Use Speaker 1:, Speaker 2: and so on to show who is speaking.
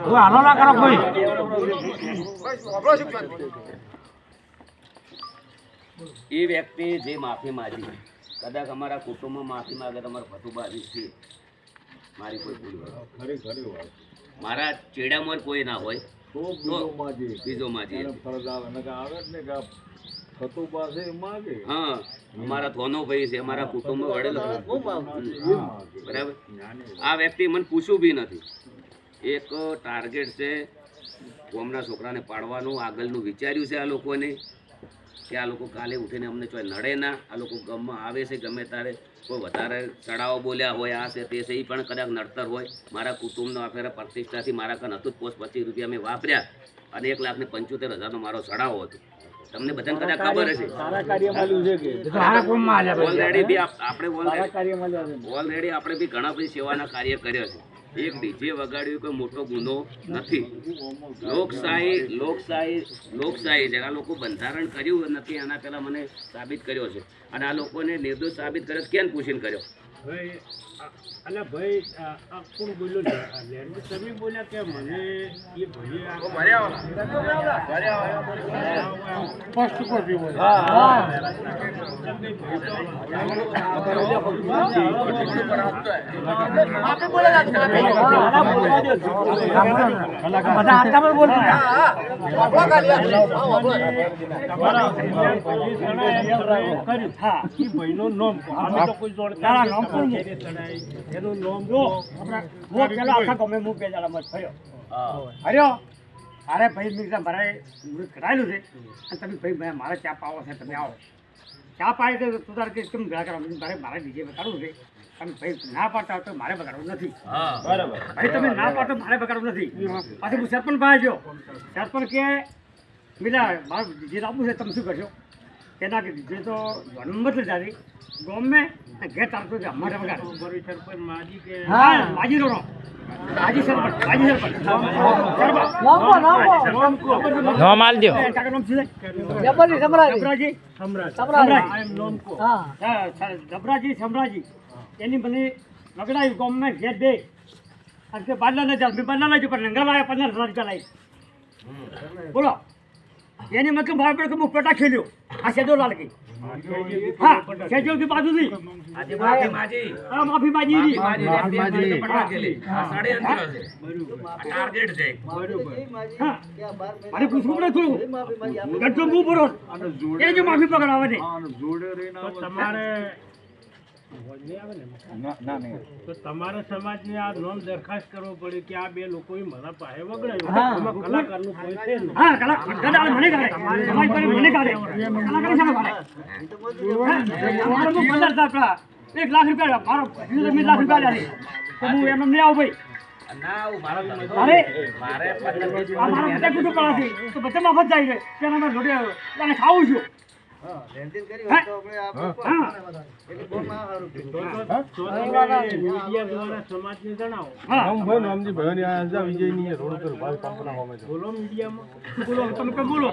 Speaker 1: કોઈ હાલો ના કરો કોઈ
Speaker 2: એ વ્યક્તિ જે માફી માગી કદાચ અમારા કુટુંબમાં માફી માગે તમારે ભતુબાજી છે. મારી કોઈ ભૂલ મારા ચેડામાં કોઈ ના હોય તો બીજો માજી હા અમારા થોનો ભાઈ છે અમારા કુટુંબ વડેલો બરાબર. આ વ્યક્તિ મને પૂછ્યું બી નથી. એક ટાર્ગેટ છે ગોમના છોકરાને પાડવાનું આગળનું વિચાર્યું છે આ લોકોને કે આ લોકો કાલે ઉઠીને અમને ચોય નડે ના આ લોકો ગમમાં આવે છે ગમે તારે કોઈ વધારે ચડાવો બોલ્યા હોય આ છે તે છે એ પણ કદાચ નડતર હોય. મારા કુટુંબનો આખરે પ્રતિષ્ઠાથી મારા કાન હતું જ પોસ્ટ પચીસ રૂપિયા મેં વાપર્યા અને એક લાખ ને પંચોતેર હજારનો મારો ચડાવો હતો. તમને બધાને કદાચ ખબર હશે.
Speaker 1: એ તો હારા કોમમાં આલ્યા
Speaker 2: ઓલરેડી બી આપણે ઓલરેડી ઓલરેડી આપણે બી ઘણા બધી સેવાના કાર્ય કર્યા છે. એક ડીજે વગાડ્યું કોઈ મોટો ગુનો નથી. લોકશાહી લોકશાહી લોકશાહી છે. આ લોકો બંધારણ કર્યું નથી આના પહેલાં મને સાબિત કર્યો છે. અને આ લોકોને નિર્દોષ સાબિત કર્યો કેમ પૂછીને કર્યો?
Speaker 3: ભાઈ અલા ભાઈ આ કોણ બોલ્યો લેન્ડ તમે બોલ્યા કે મને એ ભાઈએ આ-
Speaker 1: બધા આટામાં બોલતા
Speaker 3: તમારા ભાઈએ જણાય કર્યું. હા, એ ભાઈનું નામ અમે તો કોઈ જોડે
Speaker 1: ના, ના, નામ કોણ
Speaker 3: એનું નામ કહો.
Speaker 1: હું પેલો આખા ગામે હું બે મત થયો હર્યો અરે ભાઈ મેં મારે મૃત કરાયેલું છે. અને તમે ભાઈ મારે ચા પાવો છે તમે આવો. ચા પાય તો તું તારે કેમ ગળા કરવા? મારે મારે બીજે બગાડવું છે. તમે ભાઈ ના પાડતા હોય તો મારે બગાડવું નથી. ભાઈ તમે ના પાડતો મારે બગાડવું નથી. પાછી હું સરપંચ પાસે ગયો. સરપંચ કે મિલા મારે ડીજે લાવવું છે તમે શું કરશો? તેના કે તો જન્મ જ જાતી ગમે ઘે તારતો છે અમારે બગાડ
Speaker 3: બરોબર સરપંચ માજી કે
Speaker 1: હા માજી નો માજી સરપંચ માજી સરપંચ.
Speaker 4: નામ
Speaker 1: કાકા નામ છે? જબરાજી
Speaker 3: એમ
Speaker 1: હા, જબરાજી સમરાજી એની મને લગડાયું ગામમાં ઘેર બે. અને તે બાદલા ન ચાલ મેં બાદલા નહીં પણ લંગર લાવ્યા પંદર હજાર રૂપિયા લાવી બોલો. એની મતલબ પર હું પેટા ખેલ્યો. આ શેજોર લાલ ગઈ હા શેજોરથી બાજુ
Speaker 2: થી માફી માજી
Speaker 1: હા માફી
Speaker 2: માજી માફી માજી પટવા કેલી આ સાડે અંતર છે ટાર્ગેટ છે.
Speaker 1: હા. અરે પૂછવું પડે થોડું ગટ્ટો મું ભરો. એ જ માફી પકડાવે ને
Speaker 3: જોડે રહીને તમારે નહીં આવે ને? તો તમારે સમાજને આ નોંધ દરખાસ્ત કરવો પડે કે આ બે લોકોએ મારા પાસે વગડાયું. એમાં કલાકારનું કોઈ છે
Speaker 1: સમાજ કલાકાર એક લાખ રૂપિયા મારો લાખ રૂપિયા હું એમ નહીં આવું ભાઈ.
Speaker 2: ના આવું મારા
Speaker 1: બધા કુટુંબ તો બધા મફત જાય છે. ત્યાં અમે જોડે તને ખાવું છું. હા? હા.
Speaker 3: તો તમે મીડિયા દ્વારા સમાજને જણાવો.
Speaker 1: હા.
Speaker 3: બોલો મીડિયામાં.
Speaker 1: બોલો તમે બોલો?